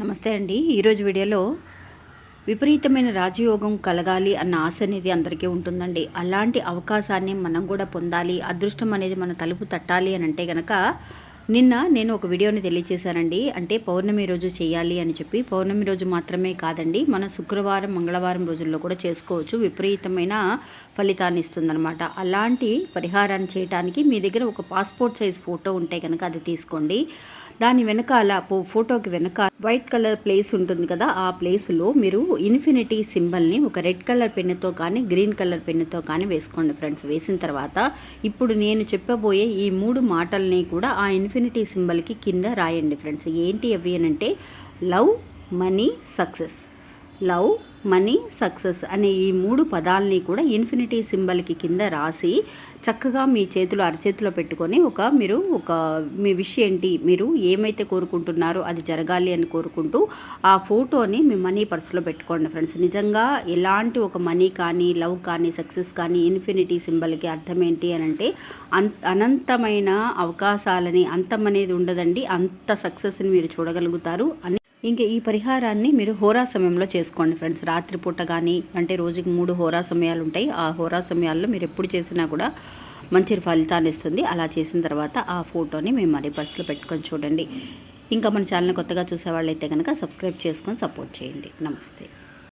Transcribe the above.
నమస్తే అండి. ఈరోజు వీడియోలో విపరీతమైన రాజయోగం కలగాలి అన్న ఆశ అనేది అందరికీ ఉంటుందండి. అలాంటి అవకాశాన్ని మనం కూడా పొందాలి అదృష్టం అనేది మన తలుపు తట్టాలి అని అంటే కనుక నిన్న నేను ఒక వీడియోని తెలియచేశానండి. అంటే పౌర్ణమి రోజు చేయాలి అని చెప్పి పౌర్ణమి రోజు మాత్రమే కాదండి మన శుక్రవారం మంగళవారం రోజుల్లో కూడా చేసుకోవచ్చు. విపరీతమైన ఫలితాన్ని ఇస్తుందన్నమాట. అలాంటి పరిహారాన్ని చేయడానికి మీ దగ్గర ఒక పాస్పోర్ట్ సైజ్ ఫోటో ఉంటే కనుక అది తీసుకోండి. దాని వెనకాల ఫోటోకి వెనకాల వైట్ కలర్ ప్లేస్ ఉంటుంది కదా ఆ ప్లేస్లో మీరు ఇన్ఫినిటీ సింబల్ని ఒక రెడ్ కలర్ పెన్నుతో కానీ గ్రీన్ కలర్ పెన్నుతో కానీ వేసుకోండి ఫ్రెండ్స్. వేసిన తర్వాత ఇప్పుడు నేను చెప్పబోయే ఈ మూడు మాటల్ని కూడా ఆ ఇన్ఫినిటీ సింబల్కి కింద రాయండి ఫ్రెండ్స్. ఏంటి అవి అని అంటే love money success. Love money success అనే ఈ మూడు పదాలని కూడా ఇన్ఫినిటీ సింబల్కి కింద రాసి చక్కగా మీ చేతులు అరచేతిలో పెట్టుకొని ఒక మీరు ఒక మీ విష్ ఏంటి మీరు ఏమైతే కోరుకుంటున్నారో అది జరగాలి అని కోరుకుంటూ ఆ ఫోటోని మీ మనీ పర్సులో పెట్టుకోండి ఫ్రెండ్స్. నిజంగా ఎలాంటి ఒక మనీ కానీ లవ్ కానీ సక్సెస్ కానీ ఇన్ఫినిటీ సింబల్కి అర్థం ఏంటి అని అంటే అన్ అనంతమైన అవకాశాలని అంతం అనేది ఉండదండి. అంత సక్సెస్ని మీరు చూడగలుగుతారు అని ఇంకా ఈ పరిహారాన్ని మీరు హోరా సమయంలో చేసుకోండి ఫ్రెండ్స్. రాత్రిపూట కానీ అంటే రోజుకి మూడు హోరా సమయాలు ఉంటాయి ఆ హోరా సమయాల్లో మీరు ఎప్పుడు చేసినా కూడా మంచి ఫలితాన్ని ఇస్తుంది. అలా చేసిన తర్వాత ఆ ఫోటోని మేము మరీ పర్సులో పెట్టుకొని చూడండి. ఇంకా మన ఛానల్ కొత్తగా చూసేవాళ్ళు అయితే కనుక సబ్స్క్రైబ్ చేసుకొని సపోర్ట్ చేయండి. నమస్తే.